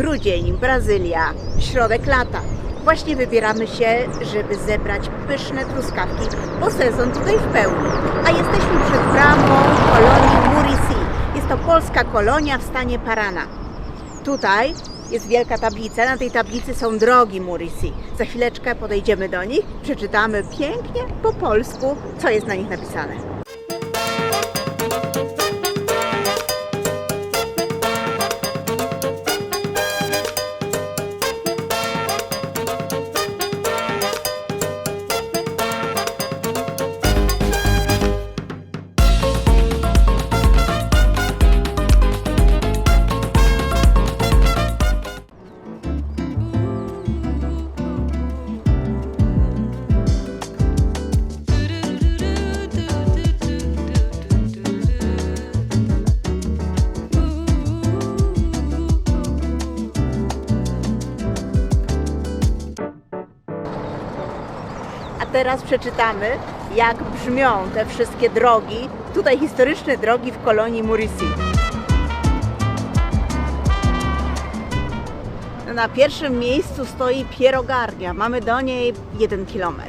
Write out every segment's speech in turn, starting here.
Grudzień, Brazylia, środek lata. Właśnie wybieramy się, żeby zebrać pyszne truskawki, bo sezon tutaj w pełni. A jesteśmy przed bramą kolonii Murisi. Jest to polska kolonia w stanie Parana. Tutaj jest wielka tablica, na tej tablicy są drogi Murisi. Za chwileczkę podejdziemy do nich, przeczytamy pięknie po polsku, co jest na nich napisane. Teraz przeczytamy, jak brzmią te wszystkie drogi, tutaj historyczne drogi w kolonii Murisi. Na pierwszym miejscu stoi pierogarnia. Mamy do niej 1 km.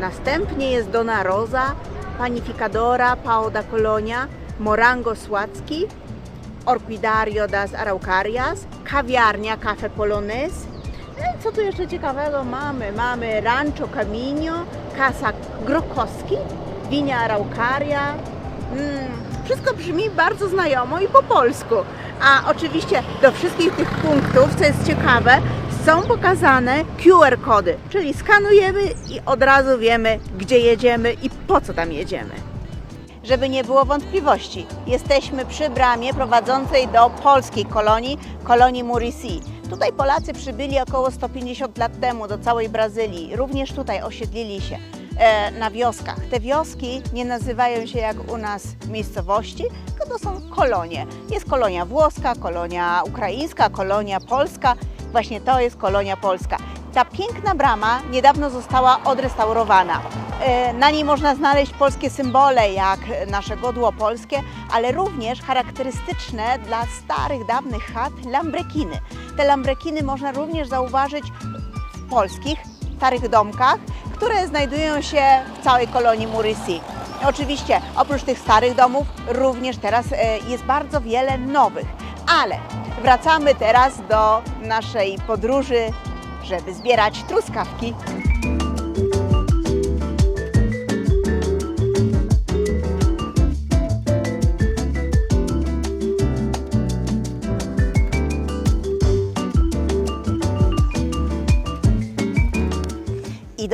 Następnie jest Dona Rosa, Panificadora, Pao da Colonia, Morango Słacki, Orquidario das Araucarias, kawiarnia Cafe Polonez. E, Co tu jeszcze ciekawego mamy? Mamy Rancho Camino, Casa Grokowski, Winia Araucaria. Mm, wszystko brzmi bardzo znajomo i po polsku. A oczywiście do wszystkich tych punktów, co jest ciekawe, są pokazane QR-kody, czyli skanujemy i od razu wiemy, gdzie jedziemy i po co tam jedziemy. Żeby nie było wątpliwości, jesteśmy przy bramie prowadzącej do polskiej kolonii, kolonii Murisi. Tutaj Polacy przybyli około 150 lat temu do całej Brazylii. Również tutaj osiedlili się e, na wioskach. Te wioski nie nazywają się jak u nas miejscowości, tylko to są kolonie. Jest kolonia włoska, kolonia ukraińska, kolonia polska. Właśnie to jest kolonia polska. Ta piękna brama niedawno została odrestaurowana. E, Na niej można znaleźć polskie symbole, jak nasze godło polskie, ale również charakterystyczne dla starych, dawnych chat lambrekiny. Te lambrekiny można również zauważyć w polskich starych domkach, które znajdują się w całej kolonii Murisi. Oczywiście oprócz tych starych domów również teraz e, jest bardzo wiele nowych, ale wracamy teraz do naszej podróży, żeby zbierać truskawki.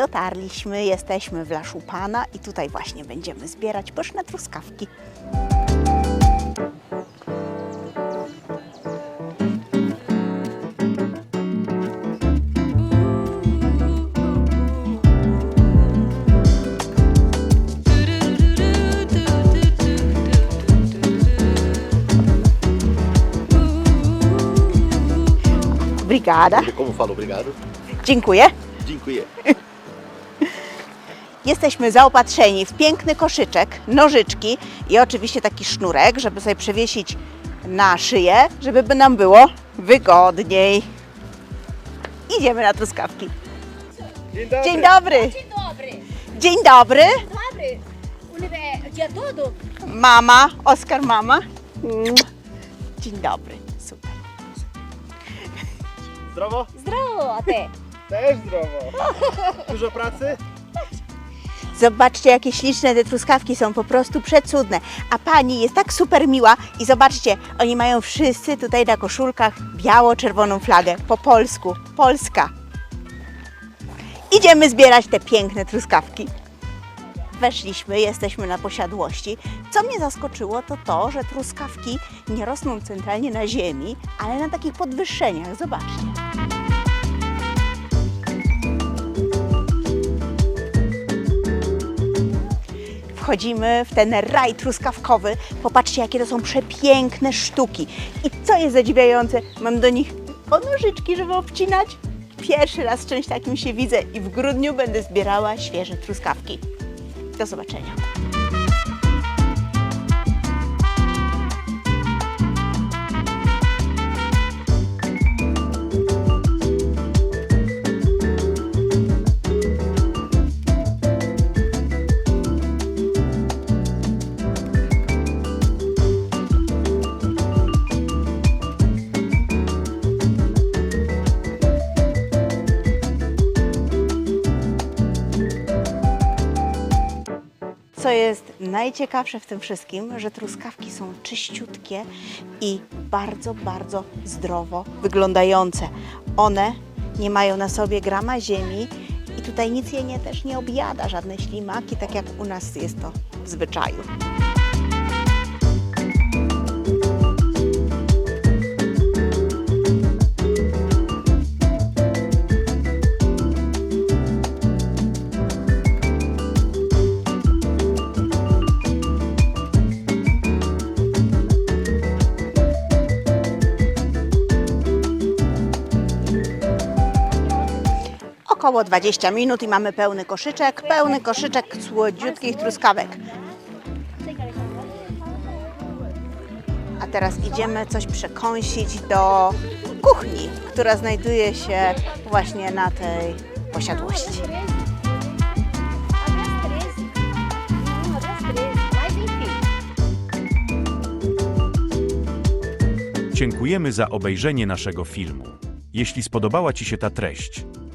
Dotarliśmy, jesteśmy w Laszu Pana i tutaj właśnie będziemy zbierać pyszne truskawki. Brigada. Como fala obrigado? Dziękuję. Dziękuję. Jesteśmy zaopatrzeni w piękny koszyczek, nożyczki i oczywiście taki sznurek, żeby sobie przewiesić na szyję, żeby by nam było wygodniej. Idziemy na truskawki. Dzień dobry. Dzień dobry. Dzień dobry. Dzień dobry. Dobry. Dia todo. Mama, Oskar mama. Dzień dobry. Super. Zdrowo? Zdrowo, a ty? Też zdrowo. Dużo pracy? Zobaczcie, jakie śliczne te truskawki są, po prostu przecudne. A pani jest tak super miła i zobaczcie, oni mają wszyscy tutaj na koszulkach biało-czerwoną flagę po polsku. Polska. Idziemy zbierać te piękne truskawki. Weszliśmy, jesteśmy na posiadłości. Co mnie zaskoczyło, to to, że truskawki nie rosną centralnie na ziemi, ale na takich podwyższeniach. Zobaczcie. Wchodzimy w ten raj truskawkowy. Popatrzcie, jakie to są przepiękne sztuki. I co jest zadziwiające, mam do nich ponożyczki, żeby obcinać. Pierwszy raz z czymś takim się widzę i w grudniu będę zbierała świeże truskawki. Do zobaczenia. Co jest najciekawsze w tym wszystkim, że truskawki są czyściutkie i bardzo, bardzo zdrowo wyglądające. One nie mają na sobie grama ziemi i tutaj nic je nie, też nie objada, żadne ślimaki, tak jak u nas jest to w zwyczaju. Około 20 minut i mamy pełny koszyczek, pełny koszyczek słodziutkich truskawek. A teraz idziemy coś przekąsić do kuchni, która znajduje się właśnie na tej posiadłości. Dziękujemy za obejrzenie naszego filmu. Jeśli spodobała Ci się ta treść,